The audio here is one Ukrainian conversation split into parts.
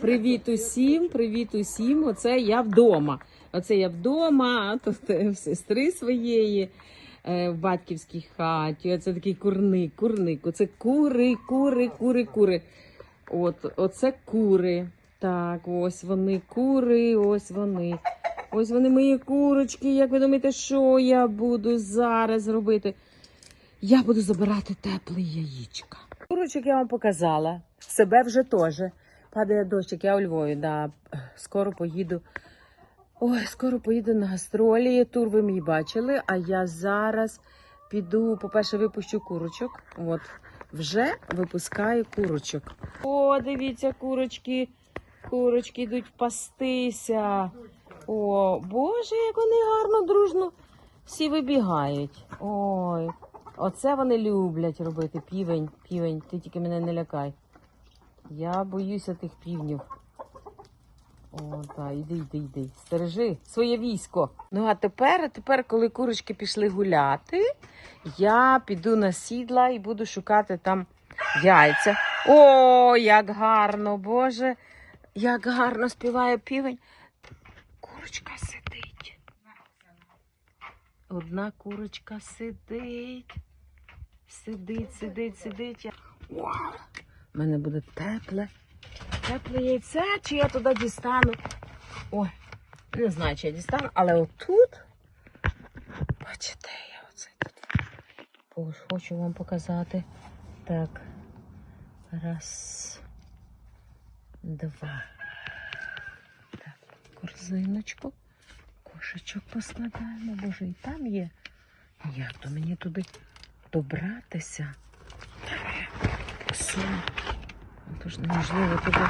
Привіт усім, привіт усім. Оце я вдома. Оце я вдома, тут е, сестри своєї е, в батьківській хаті. Оце такий курник, курник. Оце кури, кури, кури, кури. От, оце кури. Так, ось вони, кури, ось вони. Ось вони мої курочки. Як ви думаєте, що я буду зараз робити? Я буду забирати тепле яєчка. Курочок я вам показала. Себе вже теж. Падає дощик, я у Львові, да. Скоро поїду. Ой, скоро поїду на гастролі. Тур ви мій бачили, а я зараз піду, по-перше, випущу курочок. От, вже випускаю курочок. О, дивіться, курочки. Курочки йдуть пастися. О, Боже, як вони гарно, дружно всі вибігають. Ой, оце вони люблять робити. Півень, півень, ти тільки мене не лякай. Я боюся тих півнів. О, так, іди, йди, йди. Стережи своє військо. Ну а тепер, тепер, коли курочки пішли гуляти, я піду на сідла і буду шукати там яйця. О, як гарно, Боже, як гарно співає півень. Курочка сидить. Одна курочка сидить. Сидить, сидить, сидить. Вау! У мене буде тепле. Тепле яйце, чи я туди дістану. Ой, не знаю, чи я дістану, але отут. Бачите, я оце тут. Боже, хочу вам показати. Так. Раз. Два. Так, корзиночку. Кошечок поскладаємо. Боже, і там є. Як то мені туди добратися? Все. Тож неможливо туди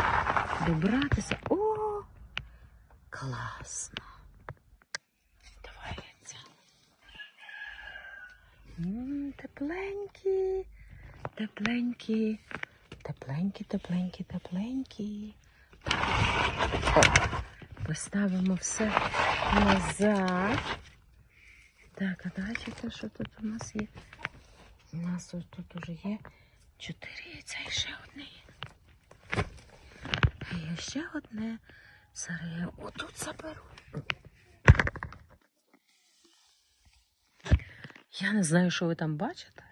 добратися. О! Класно. Давай Тепленькі, тепленькі, тепленькі, тепленькі, тепленькі. Поставимо все назад. Так, а бачите, що тут у нас є? У нас ось тут уже є чотири яйця і ще одне. А є ще одне. Зараз я отут заберу. Я не знаю, що ви там бачите.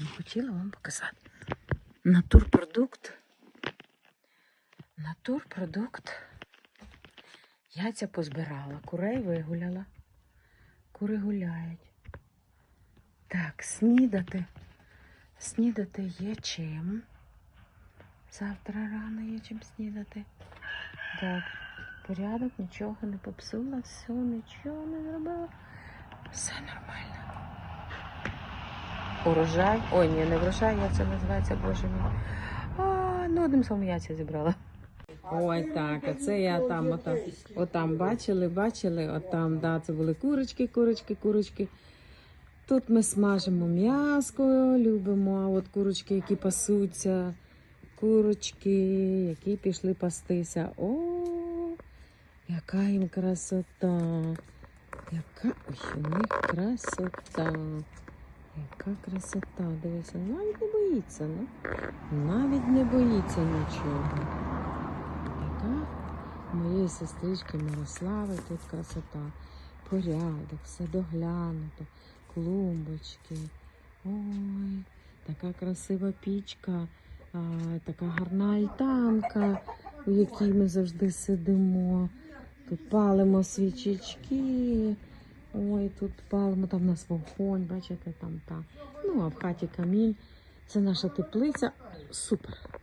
Я хотіла вам показати. Натурпродукт. Натурпродукт. Яйця позбирала, курей вигуляла. Кури гуляють. Так, снідати. Снідати є чим. Завтра рано є чим снідати. Так, порядок, нічого не попсула, все, нічого не зробила. Все нормально. Урожай. Ой, ні, не врожай, як це називається, боже мій. А, ну, одним словом, яйця зібрала. Ой, так, а це я там, отам, отам бачили, бачили, отам, да, це були курочки, курочки, курочки. Тут ми смажимо м'яско, любимо, а от курочки, які пасуться, курочки, які пішли пастися. О, яка їм красота. Яка ой, у них красота. Яка красота. Дивися, навіть не боїться, ну. Навіть не боїться нічого. Яка моєї сестрички Мирослави тут красота. Порядок, все доглянуто, клумбочки. Ой, така красива пічка, а, така гарна альтанка, у якій ми завжди сидимо. Тут палимо свічечки. Ой, тут палимо, там у нас вогонь, бачите, там та. Ну, а в хаті камінь. Це наша теплиця. Супер.